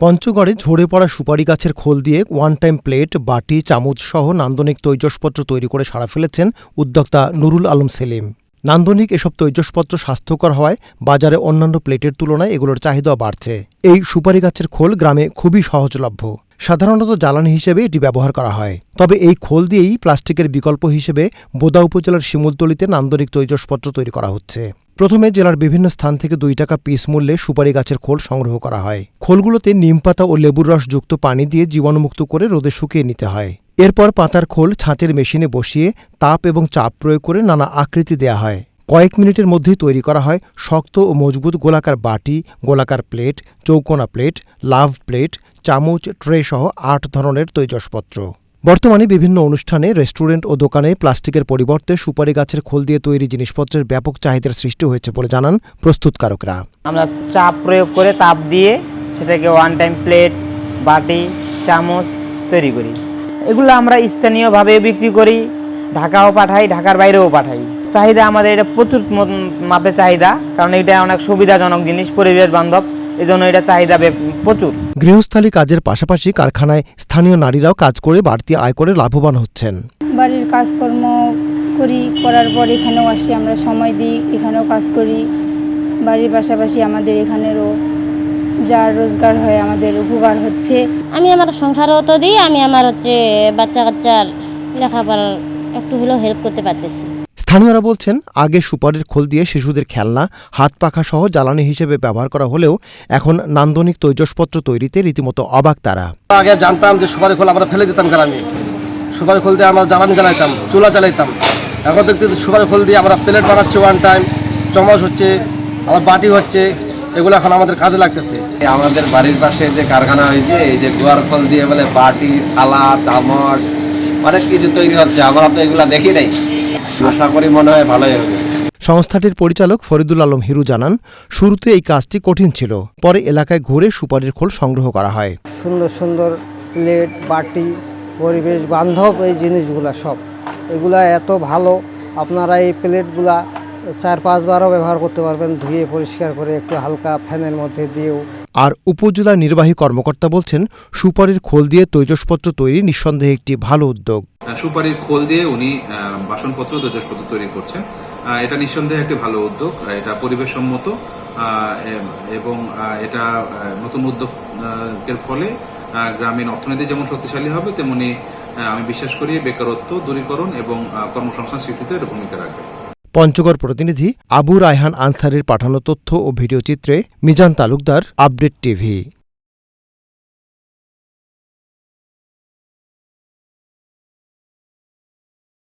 পঞ্চগড়ে ঝরে পড়া সুপারি গাছের খোল দিয়ে ওয়ান টাইম প্লেট বাটি, চামচ সহ নান্দনিক তৈজসপত্র তৈরি করে সাড়া ফেলেছেন উদ্যোক্তা নুরুল আলম সেলিম। নান্দনিক এসব তৈজসপত্র স্বাস্থ্যকর হওয়ায় বাজারে অন্যান্য প্লেটের তুলনায় এগুলোর চাহিদা বাড়ছে। এই সুপারি গাছের খোল গ্রামে খুবই সহজলভ্য। সাধারণত জ্বালানি হিসেবে এটি ব্যবহার করা হয়। তবে এই খোল দিয়েই প্লাস্টিকের বিকল্প হিসেবে বোদা উপজেলার শিমুলতলিতে নান্দনিক তৈজসপত্র তৈরি করা হচ্ছে। প্রথমে জেলার বিভিন্ন স্থান থেকে দুই টাকা পিস মূল্যে সুপারি গাছের খোল সংগ্রহ করা হয়। খোলগুলোতে নিমপাতা ও লেবুর রস যুক্ত পানি দিয়ে জীবাণুমুক্ত করে রোদে শুকিয়ে নিতে হয়। এরপর পাতার খোল ছাঁচের মেশিনে বসিয়ে তাপ এবং চাপ প্রয়োগ করে নানা আকৃতি দেয়া হয়। কয়েক মিনিটের মধ্যেই তৈরি করা হয় শক্ত ও মজবুত গোলাকার বাটি, গোলাকার প্লেট, চৌকোনা প্লেট, লাভ প্লেট, চামচ ট্রে সহ আট ধরনের তৈজসপত্র। বর্তমানে বিভিন্ন অনুষ্ঠানে রেস্টুরেন্ট ও দোকানে প্লাস্টিকের পরিবর্তে সুপারি গাছের খোল দিয়ে তৈরি জিনিসপত্রের ব্যাপক চাহিদার সৃষ্টি হয়েছে বলে জানান প্রস্তুতকারকরা। আমরা চাপ প্রয়োগ করে তাপ দিয়ে সেটাকে ওয়ান টাইম প্লেট বাটি, চামচ তৈরি করি। এগুলো আমরা স্থানীয়ভাবে বিক্রি করি, ঢাকাও পাঠাই, ঢাকার বাইরেও পাঠাই। চাহিদা আমাদের এটা প্রচুর মাপে চাহিদা, কারণ এটা অনেক সুবিধাজনক জিনিস, পরিবেশ বান্ধব। এই জন্য এটা চাহিদা বে- প্রচুর। গৃহস্থালী কাজের পাশাপাশি কারখানায় স্থানীয় নারীরাও কাজ করে বাড়তি আয় করে লাভবান হচ্ছেন। বাড়ির কাজকর্ম করি করার পর এখানেও আসি আমরা সময় দিই এখানেও কাজ করি। বাড়ির পাশাপাশি আমাদের এখানেরও যা রোজগার হয় আমাদের উপকার হচ্ছে। আমি আমার সংসারও তো দিই আমি আমার হচ্ছে বাচ্চা কাচ্চার লেখাপড়ার একটু হলেও হেল্প করতে পারতেছি। স্থানীয়রা বলছেন আগে সুপারির খোল দিয়ে শিশুদের খেলনা হাত পাখা সহ জ্বালানি হিসেবে ব্যবহার করা হলেও এখন নান্দনিক তৈজসপত্র তৈরিতে রীতিমতো অবাক তারা। আগে জানতাম যে সুপারি খোল আমরা ফেলে দিতাম গ্রামে। সুপারি খোল দিয়ে আমরা জ্বালানি জ্বালাইতাম চুলা জ্বালাইতাম। এখন দেখতে সুপারি খোল দিয়ে আমরা প্লেট বানাচ্ছি ওয়ান টাইম চামচ হচ্ছে আবার বাটি হচ্ছে এগুলো এখন আমাদের কাজে লাগতেছে। আমাদের বাড়ির পাশে যে কারখানা হয়েছে এই যে গোয়ার ফল দিয়ে বলে বাটি থালা চামচ অনেক কিছু তৈরি হচ্ছে। আমরা তো এগুলা দেখি নাই। আশা করি মনে হয় ভালোই হবে। সংস্থাটির পরিচালক ফরিদুল আলম হিরু জানান শুরুতে এই কাজটি কঠিন ছিল পরে এলাকায় ঘুরে সুপারির খোল সংগ্রহ করা হয়। সুন্দর সুন্দর প্লেট বাটি পরিবেশ বান্ধব এই জিনিসগুলা সব। এগুলা এত ভালো আপনারা এই প্লেটগুলা চার পাঁচবারও ব্যবহার করতে পারবেন ধুয়ে পরিষ্কার করে একটু হালকা ফ্যানের মধ্যে দিয়েও। আর উপজেলা নির্বাহী কর্মকর্তা বলছেন সুপারির খোল দিয়ে তৈজসপত্র তৈরি নিঃসন্দেহে একটি ভালো উদ্যোগ। সুপারির খোল দিয়ে উনি আহ, বাসনপত্র তৈজসপত্র তৈরি করছেন। আহ, এটা নিঃসন্দেহে একটি ভালো উদ্যোগ এটা পরিবেশসম্মত আহ, এবং আহ, এটা আহ, নতুন উদ্যোগের ফলে আহ, গ্রামীণ অর্থনীতি যেমন শক্তিশালী হবে তেমনি আহ, আমি বিশ্বাস করি বেকারত্ব দূরীকরণ এবং কর্মসংস্থান সৃষ্টিতে এটা ভূমিকা রাখবে। পঞ্চগড় প্রতিনিধি আবু রায়হান আনসারির পাঠানো তথ্য ও ভিডিওচিত্রে মিজান তালুকদার আপডেট টিভি।